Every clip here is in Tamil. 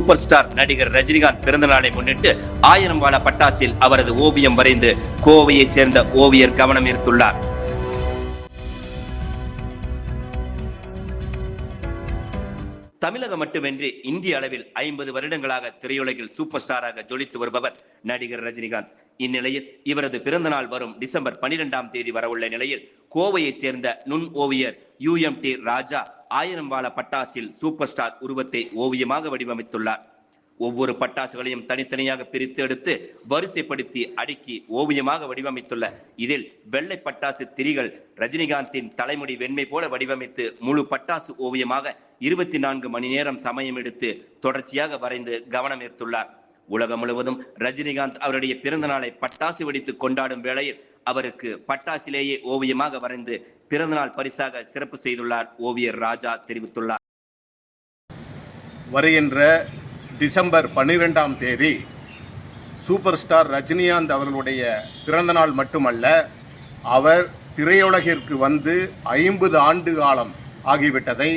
சூப்பர் ஸ்டார் நடிகர் ரஜினிகாந்த் பிறந்த நாளை முன்னிட்டு ஆயிரம் வாழ பட்டாசில் அவரது ஓவியம் வரைந்து கோவையைச் சேர்ந்த ஓவியர் கவனம் ஈர்த்துள்ளார். தமிழகம் மட்டுமின்றி இந்திய அளவில் ஐம்பது வருடங்களாக திரையுலகில் சூப்பர் ஸ்டாராக ஜொலித்து வருபவர் நடிகர் ரஜினிகாந்த். இந்நிலையில் இவரது பிறந்தநாள் வரும் டிசம்பர் பனிரெண்டாம் தேதி வரவுள்ள நிலையில் கோவையைச் சேர்ந்த நுண் ஓவியர் யூ எம் டி ராஜா ஆயிரம் வாழ பட்டாசில் சூப்பர் ஸ்டார் உருவத்தை ஓவியமாக வடிவமைத்துள்ளார். ஒவ்வொரு பட்டாசுகளையும் தனித்தனியாக பிரித்து எடுத்து வரிசைப்படுத்தி அடுக்கி ஓவியமாக வடிவமைத்துள்ள இதில் வெள்ளை பட்டாசு திரிகள் ரஜினிகாந்தின் தலைமுடி வெண்மை போல வடிவமைத்து முழு பட்டாசு ஓவியமாக இருபத்தி நான்கு மணி நேரம் சமயம் எடுத்து தொடர்ச்சியாக வரைந்து கவனம் ஈர்த்துள்ளார். உலகம் முழுவதும் ரஜினிகாந்த் அவருடைய பிறந்த நாளை பட்டாசு வெடித்து கொண்டாடும் வேளையில் அவருக்கு பட்டாசிலேயே ஓவியமாக வரைந்து பிறந்தநாள் பரிசாக சிறப்பு செய்துள்ளார் ஓவியர் ராஜா தெரிவித்துள்ளார். வருகின்ற டிசம்பர் பன்னிரெண்டாம் தேதி சூப்பர் ஸ்டார் ரஜினிகாந்த் அவர்களுடைய பிறந்தநாள் மட்டுமல்ல அவர் திரையுலகிற்கு வந்து ஐம்பது ஆண்டு காலம் ஆகிவிட்டதை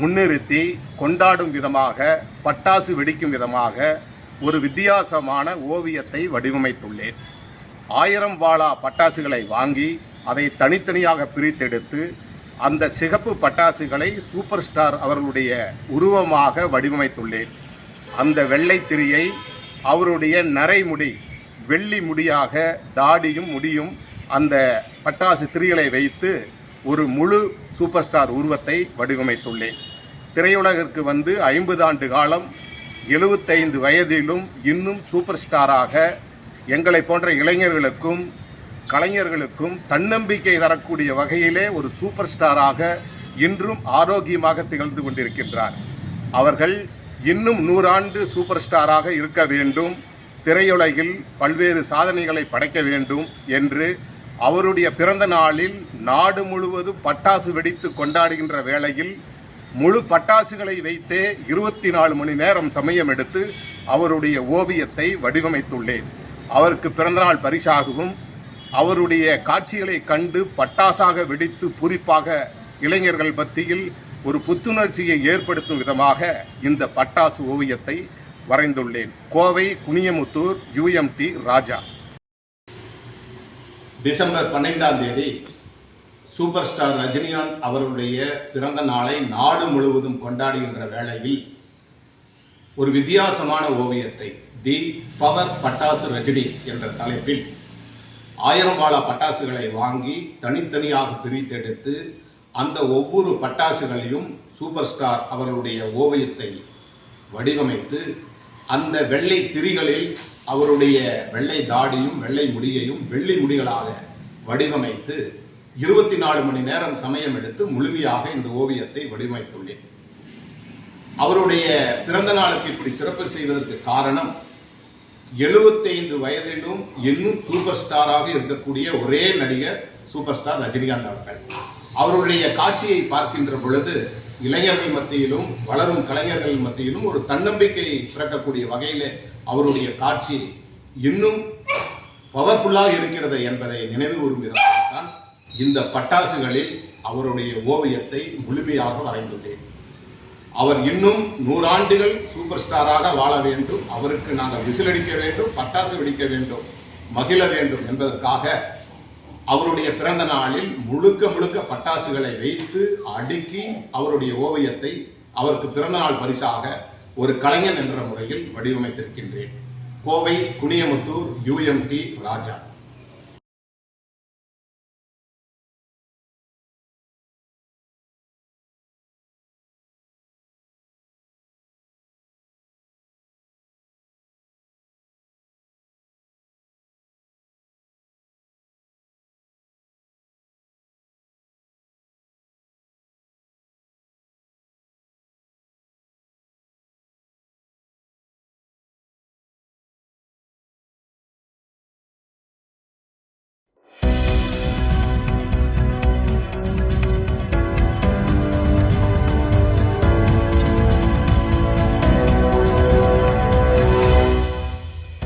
முன்னிறுத்தி கொண்டாடும் விதமாக பட்டாசு வெடிக்கும் விதமாக ஒரு வித்தியாசமான ஓவியத்தை வடிவமைத்துள்ளேன். ஆயிரம் வாழா பட்டாசுகளை வாங்கி அதை தனித்தனியாக பிரித்தெடுத்து அந்த சிகப்பு பட்டாசுகளை சூப்பர் ஸ்டார் அவர்களுடைய உருவமாக வடிவமைத்துள்ளேன். அந்த வெள்ளை திரியை அவருடைய நரைமுடி வெள்ளி முடியாக தாடியும் முடியும் அந்த பட்டாசு திரிகளை வைத்து ஒரு முழு சூப்பர் ஸ்டார் உருவத்தை வடிவமைத்துள்ளேன். திரையுலகிற்கு வந்து ஐம்பது ஆண்டு காலம் எழுபத்தைந்து வயதிலும் இன்னும் சூப்பர் ஸ்டாராக எங்களை போன்ற இளைஞர்களுக்கும் கலைஞர்களுக்கும் தன்னம்பிக்கை தரக்கூடிய வகையிலே ஒரு சூப்பர் ஸ்டாராக இன்றும் ஆரோக்கியமாக திகழ்ந்து கொண்டிருக்கின்றார். அவர்கள் இன்னும் நூறாண்டு சூப்பர் ஸ்டாராக இருக்க வேண்டும் திரையுலகில் பல்வேறு சாதனைகளை படைக்க வேண்டும் என்று அவருடைய பிறந்த நாளில் நாடு முழுவதும் பட்டாசு வெடித்து கொண்டாடுகின்ற வேளையில் முழு பட்டாசுகளை வைத்தே இருபத்தி நாலு மணி நேரம் சமயம் எடுத்து அவருடைய ஓவியத்தை வடிவமைத்துள்ளேன். அவருக்கு பிறந்தநாள் பரிசாகவும் அவருடைய காட்சிகளை கண்டு பட்டாசாக வெடித்து பூரிப்பாக இளைஞர்கள் மத்தியில் ஒரு புத்துணர்ச்சியை ஏற்படுத்தும் விதமாக இந்த பட்டாசு ஓவியத்தை வரைந்துள்ளேன். கோவை குனியமுத்தூர் யூஎம்டி ராஜா. டிசம்பர் பன்னெண்டாம் தேதி சூப்பர் ஸ்டார் ரஜினிகாந்த் அவர்களுடைய பிறந்த நாளை நாடு முழுவதும் கொண்டாடுகின்ற வேளையில் ஒரு வித்தியாசமான ஓவியத்தை தி பவர் பட்டாசு ரஜினி என்ற தலைப்பில் ஆயிரம் வாழ பட்டாசுகளை வாங்கி தனித்தனியாக பிரித்தெடுத்து அந்த ஒவ்வொரு பட்டாசுகளையும் சூப்பர் ஸ்டார் அவர்களுடைய ஓவியத்தை வடிவமைத்து அந்த வெள்ளை திரிகளில் அவருடைய வெள்ளை தாடியும் வெள்ளை முடியையும் வெள்ளி முடிகளாக வடிவமைத்து இருபத்தி நாலு மணி நேரம் சமயம் எடுத்து முழுமையாக இந்த ஓவியத்தை வடிவமைத்துள்ளேன். அவருடைய பிறந்த நாளுக்கு இப்படி சிறப்பு செய்வதற்கு காரணம் எழுபத்தைந்து வயதிலும் இன்னும் சூப்பர் ஸ்டாராக இருக்கக்கூடிய ஒரே நடிகர் சூப்பர் ஸ்டார் ரஜினிகாந்த் அவர்கள். அவருடைய காட்சியை பார்க்கின்ற பொழுது இளைஞர்கள் மத்தியிலும் வளரும் கலைஞர்கள் மத்தியிலும் ஒரு தன்னம்பிக்கை பிறக்கக்கூடிய வகையில் அவருடைய காட்சி இன்னும் பவர்ஃபுல்லாக இருக்கிறது என்பதை நினைவு கூறும் விதமாகத்தான் இந்த பட்டாசுகளில் அவருடைய ஓவியத்தை முழுமையாக வரைந்துள்ளேன். அவர் இன்னும் நூறாண்டுகள் சூப்பர் ஸ்டாராக வாழ வேண்டும் அவருக்கு நாங்கள் விசிலடிக்க வேண்டும் பட்டாசு வெடிக்க வேண்டும் மகிழ வேண்டும் என்பதற்காக அவருடைய பிறந்த நாளில் முழுக்க முழுக்க பட்டாசுகளை வைத்து அடுக்கி அவருடைய ஓவியத்தை அவருக்கு பிறந்தநாள் பரிசாக ஒரு கலைஞன் என்ற முறையில் வடிவமைத்திருக்கின்றேன். கோவை குனியமுத்தூர் யூஎம்டி ராஜா.